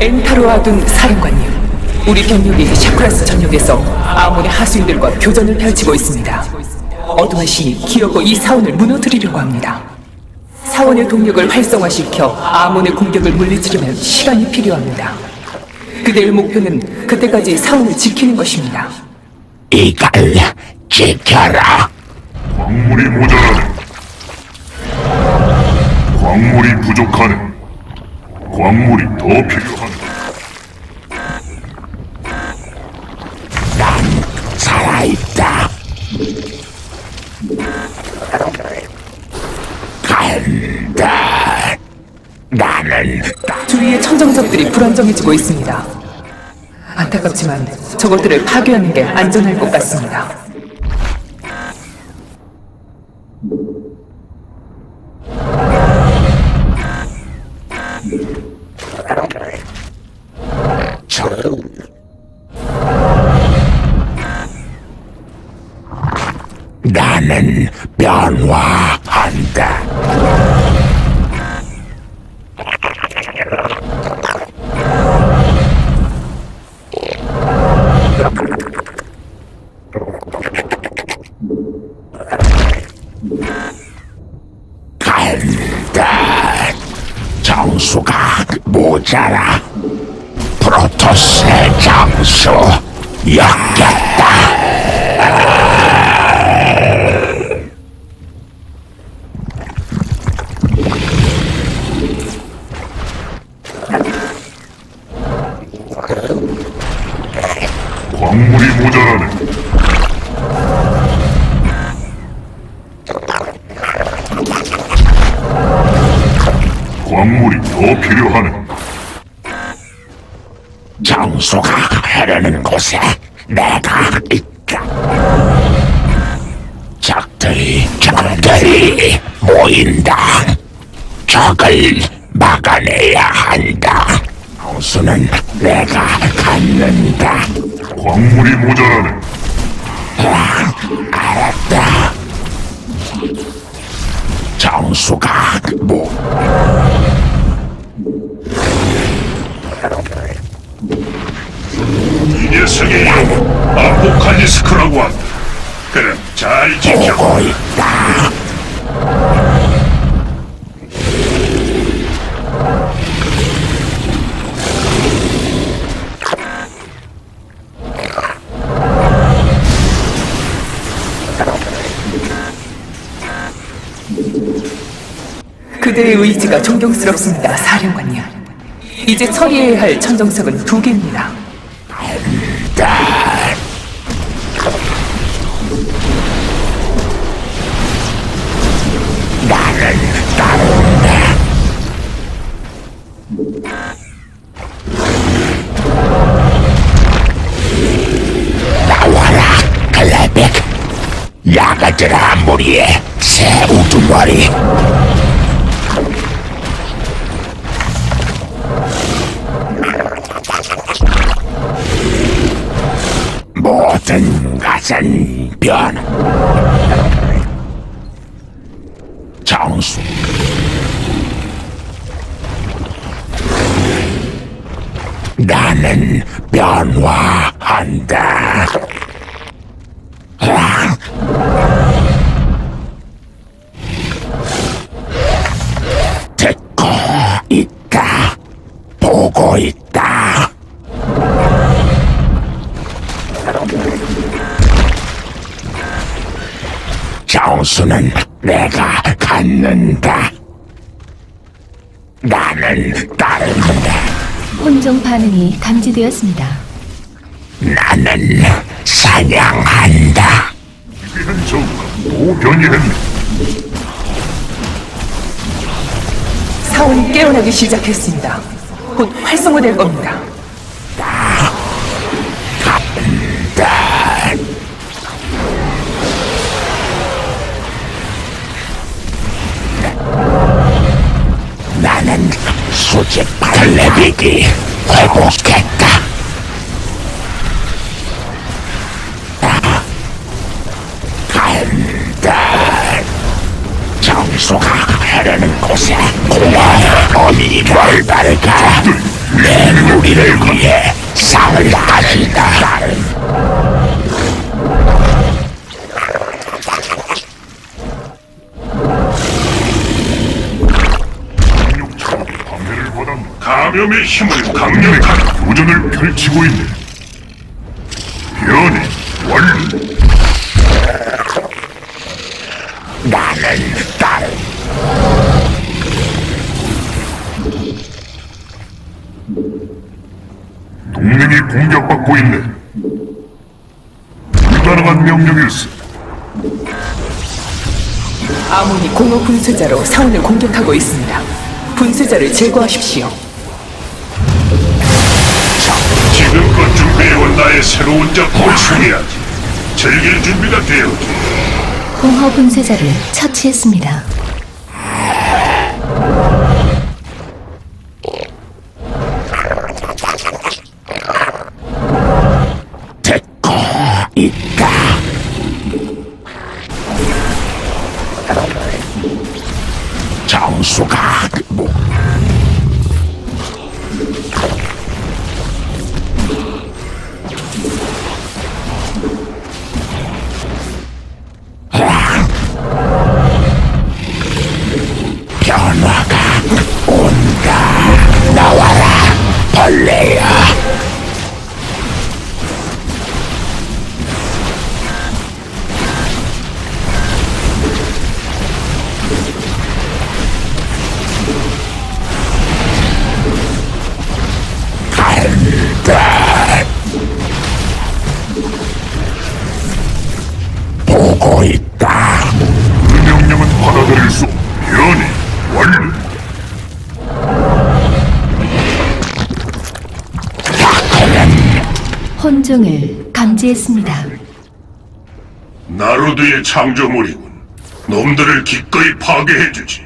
엔타로아둔 사령관님, 우리 병력이 샤크라스 전역에서 아몬의 하수인들과 교전을 펼치고 있습니다. 어둠의 신이 기어고 이 사원을 무너뜨리려고 합니다. 사원의 동력을 활성화시켜 아몬의 공격을 물리치려면 시간이 필요합니다. 그대의 목표는 그때까지 사원을 지키는 것입니다. 이걸 지켜라. 광물이 모자라네. 광물이 부족하네. 광물이 더 필요하네. 살아있다. 간다. 나는 주위의 천정석들이 불안정해지고 있습니다. 안타깝지만 저것들을 파괴하는 게 안전할 것 같습니다. 간다. 정수가 모자라. 프로토스의 장수 역겹다. 흐르는 곳에 내가 있다. 적들이 적들이 모인다. 적을 막아내야 한다. 정수는 내가 갖는다. 광물이 모자라네. 알았다. 정수가 뭐 이 녀석이 아포칼리스크라고 한다. 그럼 잘 지켜. 보고 있다. 그대의 의지가 존경스럽습니다, 사령관님. 이제 처리해야 할 천정석은 두 개입니다. 다 야가들아 무리에 새 우두머리. 모든 것은 변. 정수. 나는 변화한다. 정수는 내가 갖는다. 나는 따른다. 혼종 반응이 감지되었습니다. 나는 사냥한다. 사원이 깨어나기 시작했습니다. 곧 활성화될 겁니다. 수직 발레비기 회복했다. 나 간다. 정수가 흐르는 곳에 고마워 어미 벌바르가 내 우리를 위해 상을 다진다. 감염의 힘은 강력하다. 도전을 펼치고 있네. 변이 완료. 나는 딸. 동맹이 공격받고 있네. 불가능한 명령일세. 아몬이 공허 분쇄자로 사원을 공격하고 있습니다. 분쇄자를 제거하십시오. 준비해온 나의 새로운 작품을 소개하지. 즐길 준비가 되었지. 공허 분쇄자를 처치했습니다. 혼종을 감지했습니다. 나루드의 창조물이군. 놈들을 기꺼이 파괴해주지.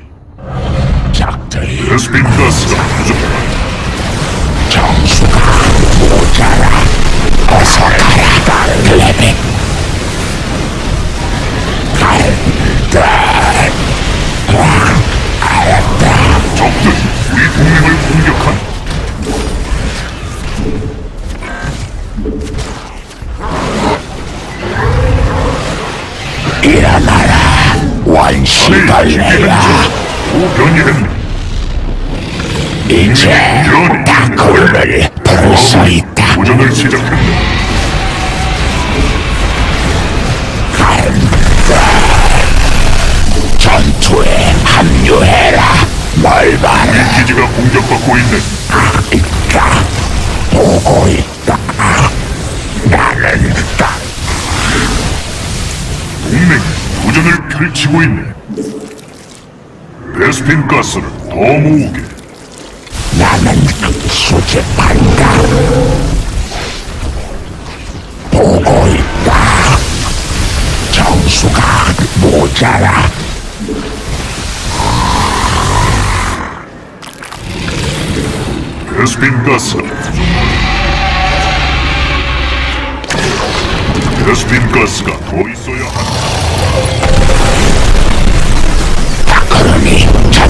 적들이 베스핀 가스가 부족하다. 정수가 모자라. 어서 가라, 클레빅. 간다. 적들이 우리 동맹을 공격한다. 오변이했네. 이제 다크를 부를 수 있다. 도전을 시작했네. 전투에 합류해라. 뭘 봐라. 기지가 공격받고 있네. 있다. 보고 있다. 나는 딱 동맹이 도전을 펼치고 있네. 베스핀 가스를 더 모으게. 나는 수집한다. 보고 있다. 정수가 모자라. 베스핀 가스가 베스핀 가스가 더 있어야 한다.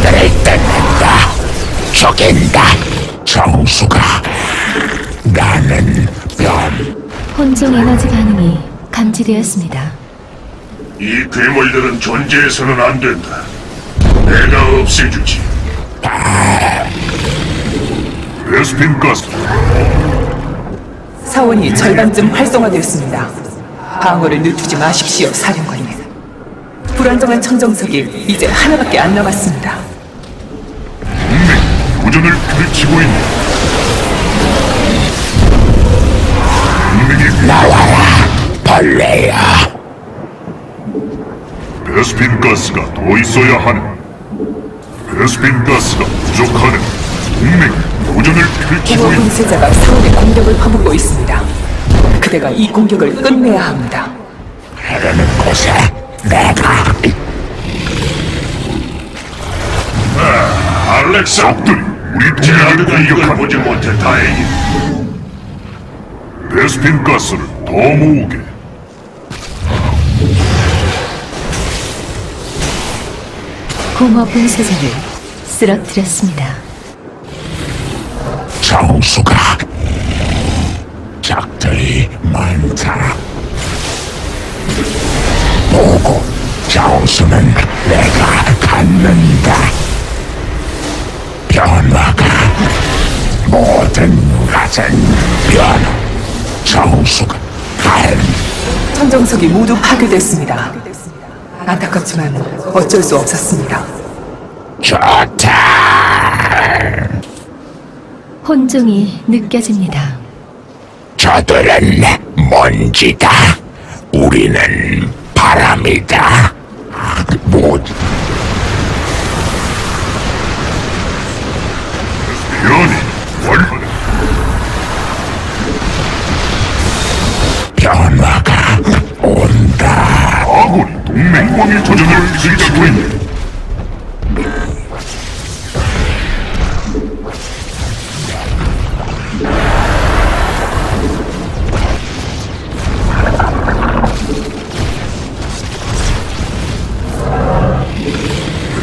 저들을 뜯는다. 죽인다. 정수가 나는 변. 혼종 에너지 반응이 감지되었습니다. 이 괴물들은 존재해서는 안 된다. 내가 없애주지. 베스핀 가스 사원이 절반쯤 활성화되었습니다. 방어를 늦추지 마십시오, 사령관님. 불안정한 청정석이 이제 하나밖에 안 남았습니다. 도전을 펼치고 있네. 동맹이 나와라. 벌레야. 베스핀 가스가 더 있어야 하네. 베스핀 가스가 부족하네. 동맹 도전을 펼치고 있네. 분쇄자가 사원의 공격을 퍼붓고 있습니다. 그대가 이 공격을 끝내야 합니다. 흐르는 곳에 내가 알렉사 적들이 우리 동맹이 공격하지 못해 다행이다. 베스핀 가스를 더 모으게. 공허분 세상을 쓰러뜨렸습니다. 정수가 적들이 많다. 보고 정수는 내가 갖는다. 변화가 모든 것은 변화. 정수가 갈 천정석이 모두 파괴됐습니다. 안타깝지만 어쩔 수 없었습니다. 좋다. 혼종이 느껴집니다. 저들은 먼지다. 우리는 바람이다. 동맹과의 도전을 시작하고 있네.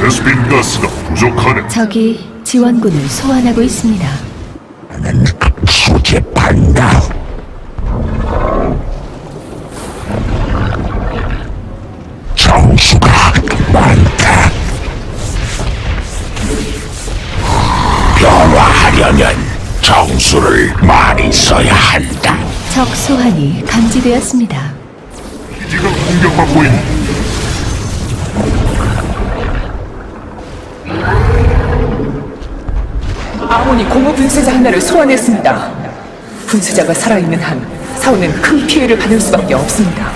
베스핀 가스가 부족하네. 적이 지원군을 소환하고 있습니다. 나는 수집한다. 하려면 정수를 많이 써야 한다. 적 소환이 감지되었습니다. 기지가 공격받고 있네. 아몬이 공허 분쇄자 하나를 소환했습니다. 분쇄자가 살아있는 한 사원은 큰 피해를 받을 수밖에 없습니다.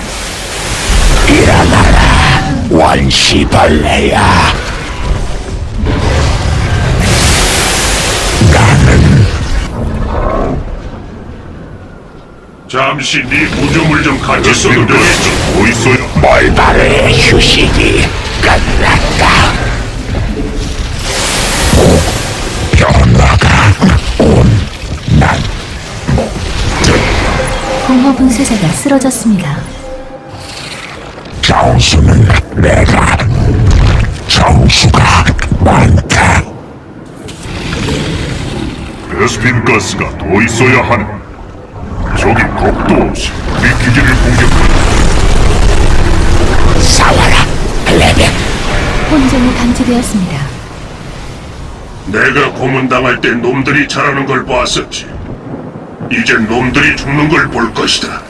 일어나라, 원시벌레야. 잠시 네 구조물 좀 같이 써도 되겠지. 뭐 있어요? 멀바르의 휴식이 끝났다. 오, 변화가 온난 공허 분쇄자가 쓰러졌습니다. 정수는 내가 정수가 많다. 베스핀 가스가 더 있어야 하네. 저기 겁도 없이 우리 기지를 공격한다. 싸워라, 레벨. 혼종이 감지되었습니다. 내가 고문당할 때 놈들이 잘하는 걸 봤었지. 이젠 놈들이 죽는 걸 볼 것이다.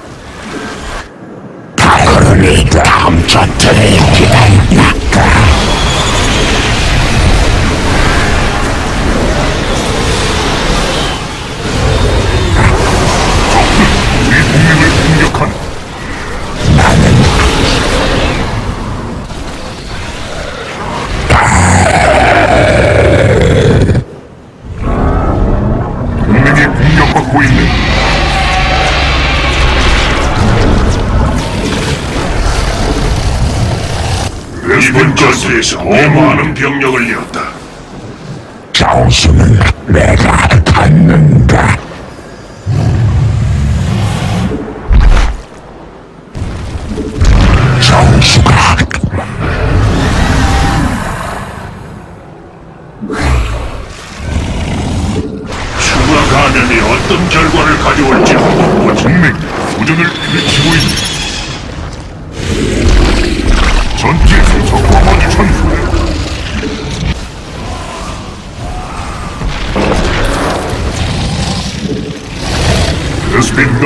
바그르니 다음 전투를 기다린다.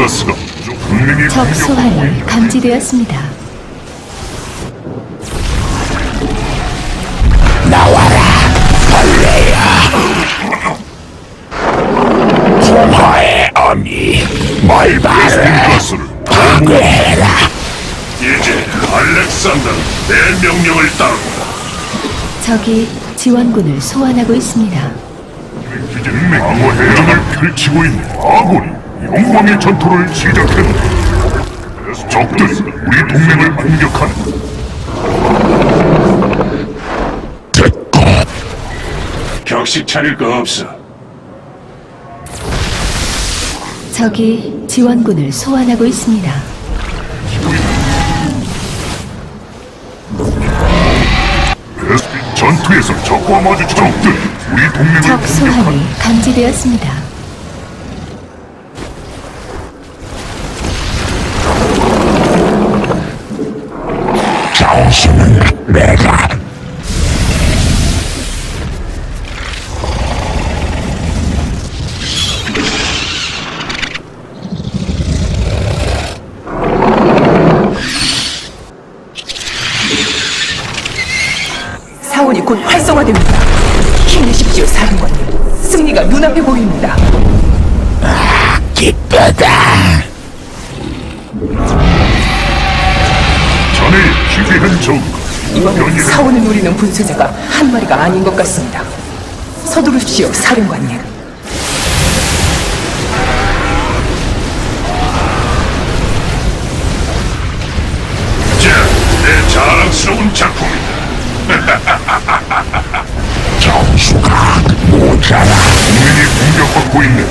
가스가. 동맹이 적 소환이. 감지되었습니다. 나와라, 벌레야. 공화의 어미, 멀바르, 가스를 파괴해라. 이제 알렉산더 내 명령을 따르라. 적이 지원군을 소환하고 있습니다. 기지는 방어 해전을 펼치고 있는 아군이 영광의 전투를 시작했다. 적들이 우리 동맹을 공격한다. 듣고 격식 차릴 거 없어. 적이 지원군을 소환하고 있습니다. 전투에서 적과 마주 적들이 우리 동맹을 적 공격한다. 소환이 감지되었습니다. 힘내십시오, 사령관님. 승리가 눈앞에 보입니다. 기쁘다. 자네 기괴한 저우가 이번엔 사원을 노리는 분쇄자가 한 마리가 아닌 것 같습니다. 서두르십시오, 사령관님. 자, 내 자랑스러운 작품이다. 정수가 모자라. 동맹이 공격받고 있네.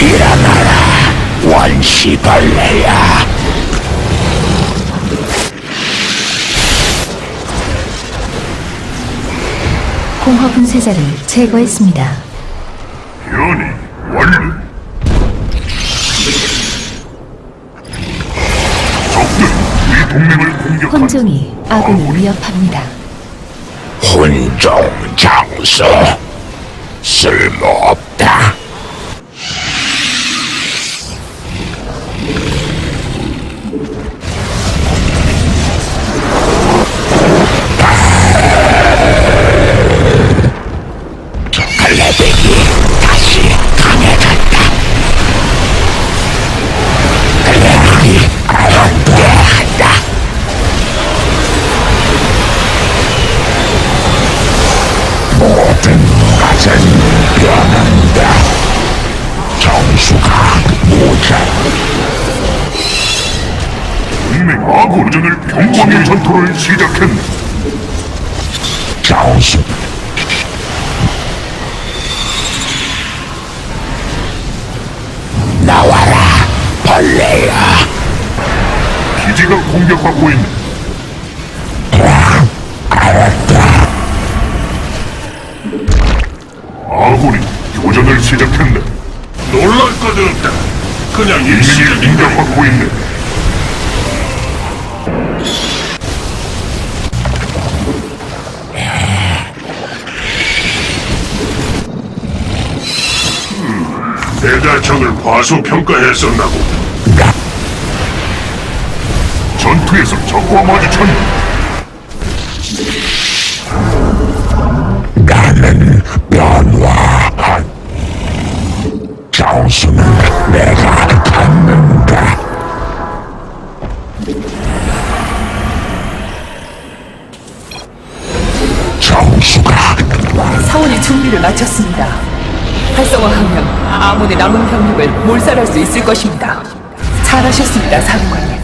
일어나라, 원시벌레야. 공허 분쇄자를 제거했습니다. 변이 완료. 동맹을 공격한다. 혼종이 아군을 위협합니다. 혼종 장수. 쓸모없다. 공격받고 있네. 알았다 아군이 교전을 시작했네. 놀랄 것은 없다. 그냥 일시에 공격받고 있네. 음, 내가 적을 과소평가했었나고. 전투에서 적과 마주쳤네. 나는 변화한 정수는 내가 갖는다 정수가 사원이 준비를 마쳤습니다. 활성화하면 아몬의 남은 병력을 몰살할 수 있을 것입니다. 잘하셨습니다, 사령관님.